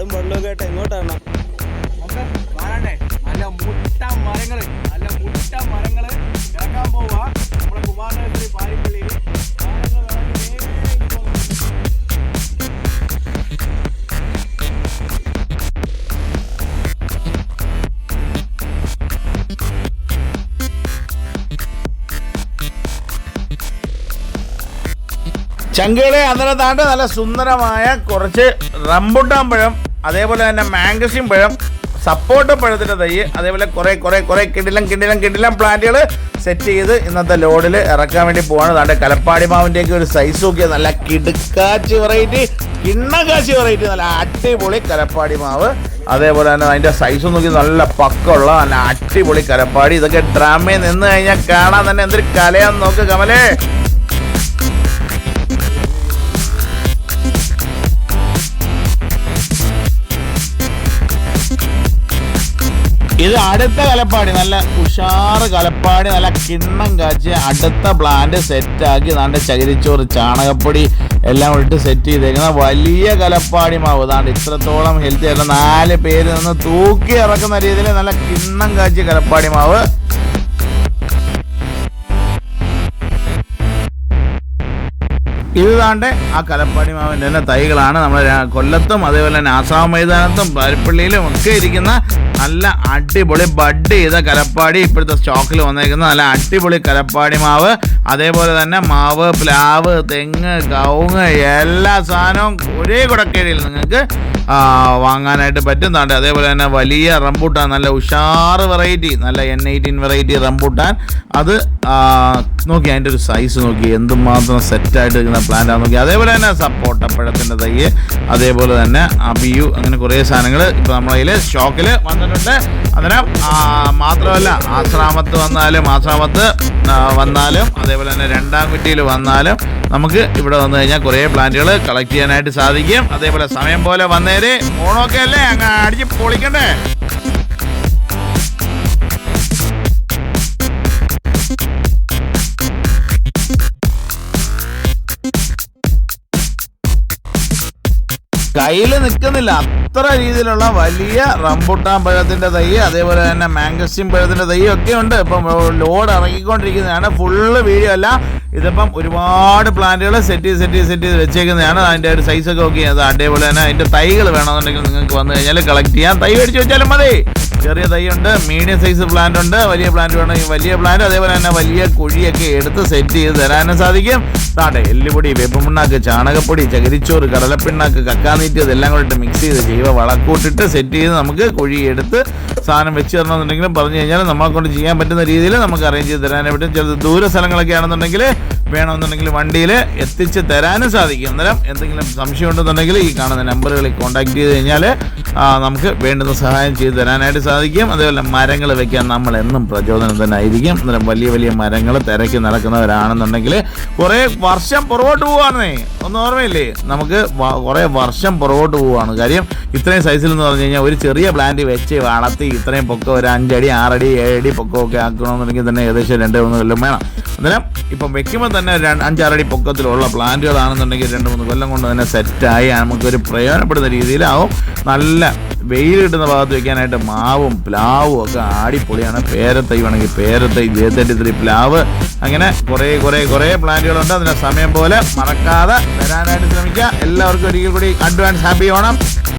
കാടും വെള്ളമൊക്കെ ആയിട്ട് എങ്ങോട്ടാണ് നല്ല മുട്ട മരങ്ങൾ നല്ല മുട്ട മരങ്ങൾ. ചങ്കുകളെ അതിനകത്താണ്ട് നല്ല സുന്ദരമായ കുറച്ച് റംബുട്ടാൻ പഴം അതേപോലെ തന്നെ മാംഗസിൻ പഴം സപ്പോർട്ട് പഴത്തിന്റെ തൈ അതേപോലെ കുറേ കുറേ കുറേ കിടിലം കിടിലം കിടിലം പ്ലാന്റുകൾ സെറ്റ് ചെയ്ത് ഇന്നത്തെ ലോഡിൽ ഇറക്കാൻ വേണ്ടി പോവാണ്. താണ്ട് കലപ്പാടി മാവിന്റെയൊക്കെ ഒരു സൈസ് നോക്കിയത് നല്ല കിടുക്കാച്ചി വെറൈറ്റി കിണ്ണക്കാച്ചി വെറൈറ്റി നല്ല അടിപൊളി കലപ്പാടി മാവ്. അതേപോലെ തന്നെ അതിന്റെ സൈസ് നോക്കി നല്ല പക്കമുള്ള നല്ല അടിപൊളി കലപ്പാടി. ഇതൊക്കെ ഡ്രാമയിൽ നിന്ന് കഴിഞ്ഞാൽ കാണാൻ തന്നെ എന്തൊരു കലയാന്ന് നോക്ക് കമലേ. ഇത് അടുത്ത കലപ്പാടി നല്ല ഉഷാറ് കലപ്പാടി നല്ല കിണ്ണം കാച്ചി അടുത്ത പ്ലാന്റ് സെറ്റാക്കി നല്ല ചകിരിച്ചോറ് ചാണകപ്പൊടി എല്ലാം ഇട്ട് സെറ്റ് ചെയ്തേക്കുന്ന വലിയ കലപ്പാടി മാവ്. അതാണ്ട് ഇത്രത്തോളം ഹെൽത്തി ആയിട്ടുള്ള നാല് പേര് നിന്ന് തൂക്കി ഇറക്കുന്ന രീതിയിൽ നല്ല കിണ്ണം കാച്ചിയ കലപ്പാടി മാവ്. ഇത് താണ്ട് ആ കലപ്പാടി മാവിന്റെ തന്നെ തൈകളാണ്. നമ്മുടെ കൊല്ലത്തും അതേപോലെ തന്നെ ആസാം മൈതാനത്തും പാരിപ്പള്ളിയിലും ഒക്കെ ഇരിക്കുന്ന നല്ല അടിപൊളി ബഡ് ചെയ്ത കലപ്പാടി ഇപ്പോഴത്തെ സ്റ്റോക്കിൽ വന്നേക്കുന്ന നല്ല അടിപൊളി കലപ്പാടി മാവ് അതേപോലെ തന്നെ മാവ് പ്ലാവ് തെങ്ങ് കവുങ്ങ് എല്ലാ സാധനവും ഒരേ കുടക്കേരിയിൽ നിങ്ങൾക്ക് വാങ്ങാനായിട്ട് പറ്റും. താണ്ട് അതേപോലെ തന്നെ വലിയ റംബൂട്ടാൻ നല്ല ഉഷാറ് വെറൈറ്റി നല്ല എൻ എയ്റ്റീൻ വെറൈറ്റി റംബൂട്ടാൻ. അത് നോക്കി അതിന്റെ ഒരു സൈസ് നോക്കി എന്തുമാത്രം സെറ്റായിട്ട് നിൽക്കുന്ന പ്ലാന്റാണ് നോക്കി. അതേപോലെ തന്നെ സപ്പോട്ടപ്പഴത്തിന്റെ തൈ അതേപോലെ തന്നെ അബിയു അങ്ങനെ കുറേ സാധനങ്ങൾ ഇപ്പോൾ നമ്മളതിൽ സ്റ്റോക്കിൽ വന്നിട്ടുണ്ട്. അതിന് മാത്രമല്ല ആശ്രാമത്ത് വന്നാലും ആശ്രാമത്ത് വന്നാലും അതേപോലെ തന്നെ രണ്ടാം കുറ്റിയിൽ വന്നാലും നമുക്ക് ഇവിടെ വന്നു കഴിഞ്ഞാൽ കുറേ പ്ലാന്റുകൾ കളക്ട് ചെയ്യാനായിട്ട് സാധിക്കും. അതേപോലെ സമയം പോലെ വന്നേരെ ഓണമൊക്കെ അല്ലേ? അങ്ങ് അടിച്ച് പൊളിക്കണ്ടേ? കയ്യിൽ നിൽക്കുന്നില്ല അത്ര രീതിയിലുള്ള വലിയ റംബുട്ടാൻ പഴത്തിന്റെ തൈ അതേപോലെ തന്നെ മാംഗസ്റ്റിൻ പഴത്തിന്റെ തൈ ഒക്കെ ഉണ്ട്. ഇപ്പം ലോഡ് ഇറങ്ങിക്കൊണ്ടിരിക്കുന്നതാണ്. ഫുള്ള് വീഡിയോ അല്ല. ഇതിപ്പം ഒരുപാട് പ്ലാന്റുകൾ സെറ്റ് സെറ്റ് സെറ്റ് ചെയ്ത് വെച്ചേക്കുന്നതാണ്. അതിന്റെ ഒരു സൈസൊക്കെ നോക്കി അത് അതേപോലെ തന്നെ അതിന്റെ തൈകൾ വേണമെന്നുണ്ടെങ്കിൽ നിങ്ങൾക്ക് വന്നു കഴിഞ്ഞാൽ കളക്ട് ചെയ്യാം. തൈ മേടിച്ച് വെച്ചാലും മതി. ചെറിയ തൈ ഉണ്ട് മീഡിയം സൈസ് പ്ലാന്റ് ഉണ്ട് വലിയ പ്ലാന്റ് വേണമെങ്കിൽ വലിയ പ്ലാന്റ് അതേപോലെ തന്നെ വലിയ കുഴിയൊക്കെ എടുത്ത് സെറ്റ് ചെയ്ത് തരാനും സാധിക്കും. താട്ടെ എല്ലുപൊടി വേപ്പമുണ്ണാക്ക് ചാണകപ്പൊടി ചകിരിച്ചോറ് കടലപ്പിണ്ണാക്ക് കക്കാനീറ്റ് ഇതെല്ലാം കൂടെ ഇട്ട് മിക്സ് ചെയ്ത് ജൈവ വളക്കൂട്ടിട്ട് സെറ്റ് ചെയ്ത് നമുക്ക് കുഴി എടുത്ത് സാധനം വെച്ച് തരണമെന്നുണ്ടെങ്കിലും പറഞ്ഞു കഴിഞ്ഞാൽ നമ്മളെ കൊണ്ട് ചെയ്യാൻ പറ്റുന്ന രീതിയിൽ നമുക്ക് അറേഞ്ച് ചെയ്ത് തരാനും പറ്റും. ചില ദൂര സ്ഥലങ്ങളൊക്കെ ആണെന്നുണ്ടെങ്കിൽ വേണമെന്നുണ്ടെങ്കിൽ വണ്ടിയിൽ എത്തിച്ച് തരാനും സാധിക്കും. അന്നേരം എന്തെങ്കിലും സംശയം ഉണ്ടെന്നുണ്ടെങ്കിൽ ഈ കാണുന്ന നമ്പറുകളിൽ കോൺടാക്ട് ചെയ്ത് കഴിഞ്ഞാൽ നമുക്ക് വേണ്ടുന്ന സഹായം ചെയ്തു തരാനായിട്ട് സാധിക്കും. അതേപോലെ മരങ്ങൾ വെക്കാൻ നമ്മൾ എന്നും പ്രചോദനം തന്നെ ആയിരിക്കും അന്നേരം വലിയ വലിയ മരങ്ങൾ തിരക്കി നടക്കുന്നവരാണെന്നുണ്ടെങ്കിൽ കുറേ വർഷം പുറകോട്ട് പോവാണേ. ഒന്ന് ഓർമ്മയില്ലേ? നമുക്ക് കുറേ വർഷം പുറകോട്ട് പോവാണ്. കാര്യം ഇത്രയും സൈസിൽ എന്ന് പറഞ്ഞു കഴിഞ്ഞാൽ ഒരു ചെറിയ പ്ലാന്റ് വെച്ച് വളർത്തി ഇത്രയും പൊക്കം ഒരു അഞ്ചടി ആറടി ഏഴടി പൊക്കമൊക്കെ ആക്കണമെന്നുണ്ടെങ്കിൽ തന്നെ ഏകദേശം രണ്ട് മൂന്ന് കൊല്ലം വേണം. അന്നേരം ഇപ്പം വെക്കുമ്പോൾ തന്നെ അഞ്ചാറടി പൊക്കത്തിലുള്ള പ്ലാന്റുകളാണെന്നുണ്ടെങ്കിൽ രണ്ട് മൂന്ന് കൊല്ലം കൊണ്ട് തന്നെ സെറ്റായി നമുക്കൊരു പ്രയോജനപ്പെടുന്ന രീതിയിലാവും. നല്ല വെയിൽ കിട്ടുന്ന ഭാഗത്ത് വെക്കാനായിട്ട് മാവും പ്ലാവും ഒക്കെ ആടിപ്പൊളിയാണ് പേരത്തൈ വേണമെങ്കിൽ പേരത്തൈ ജേത്തട്ടി പ്ലാവ്. അങ്ങനെ കുറേ കുറേ കുറേ പ്ലാന്റുകളുണ്ട്. അതിന്റെ സമയം പോലെ മറക്കാതെ വരാനായിട്ട് ശ്രമിക്കുക. എല്ലാവർക്കും ഒരിക്കൽ കൂടി അഡ്വാൻസ് ഹാപ്പി ഓണം.